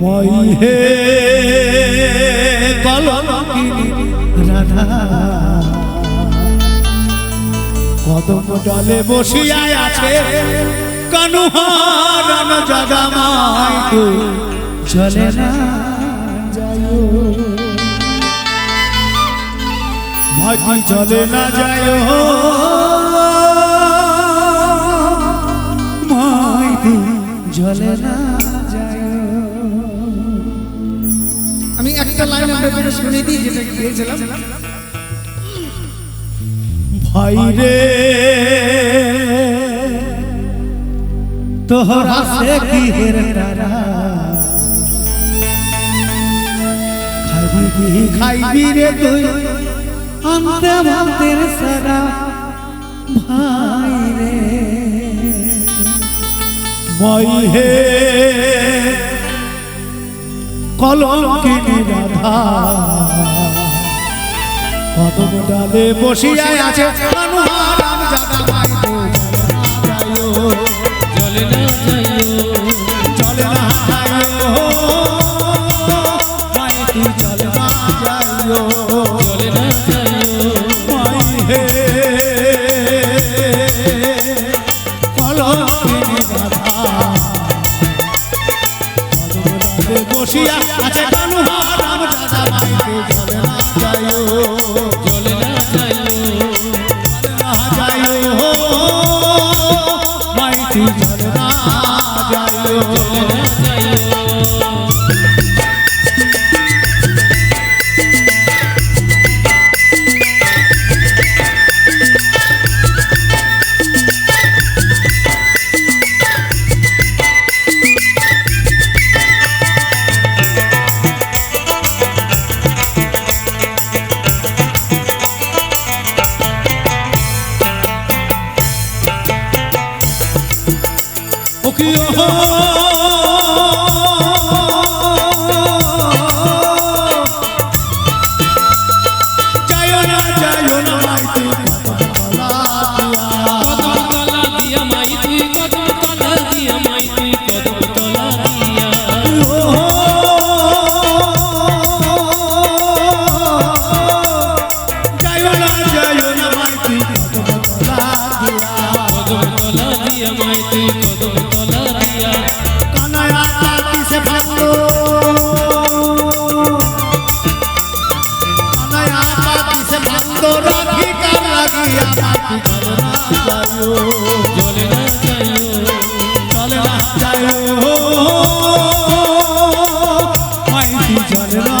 মই হে কলঙ্কিনী রাধা। কদম ডালে বসিয়া আছে কানুহারণ জগমায় চলে না ভাগি চলে না যায় জলে না ব্যাপারে শুনে দিই যেটা গিয়েছিলাম ভাই রে তোহরা সে কি হের তারা? খাইবি খাইবি রে তুই? আনতে ভাবতে সারা। ভাই রে, ভাই হে কলঙ্কিনী রাধা। কদম ডালে বসিয়ায় আছে মানুষ Achete. যাইও চলে না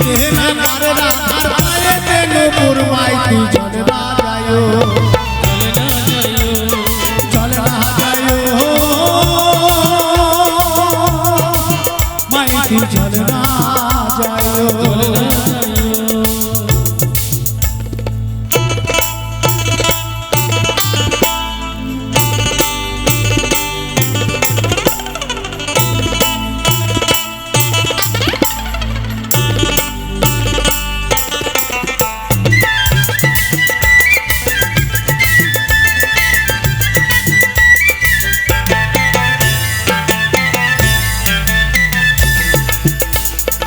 কারে না কারে রাধার পায়েতে নূপুর মাইতি জল রাজায়ো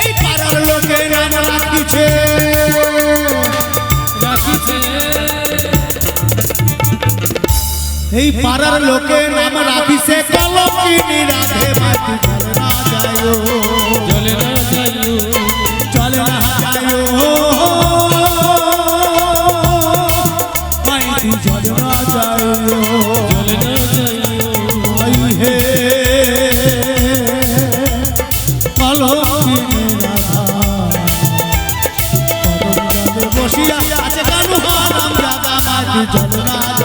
এই পাড়ার লোকেরা রাখিছে এই পাড়ার লোকে নাম রাখিছে কলম কিনি রাধে মাটি। জলে না বসিয়া আছে কানু? হারাম রাধা মাটি চলে না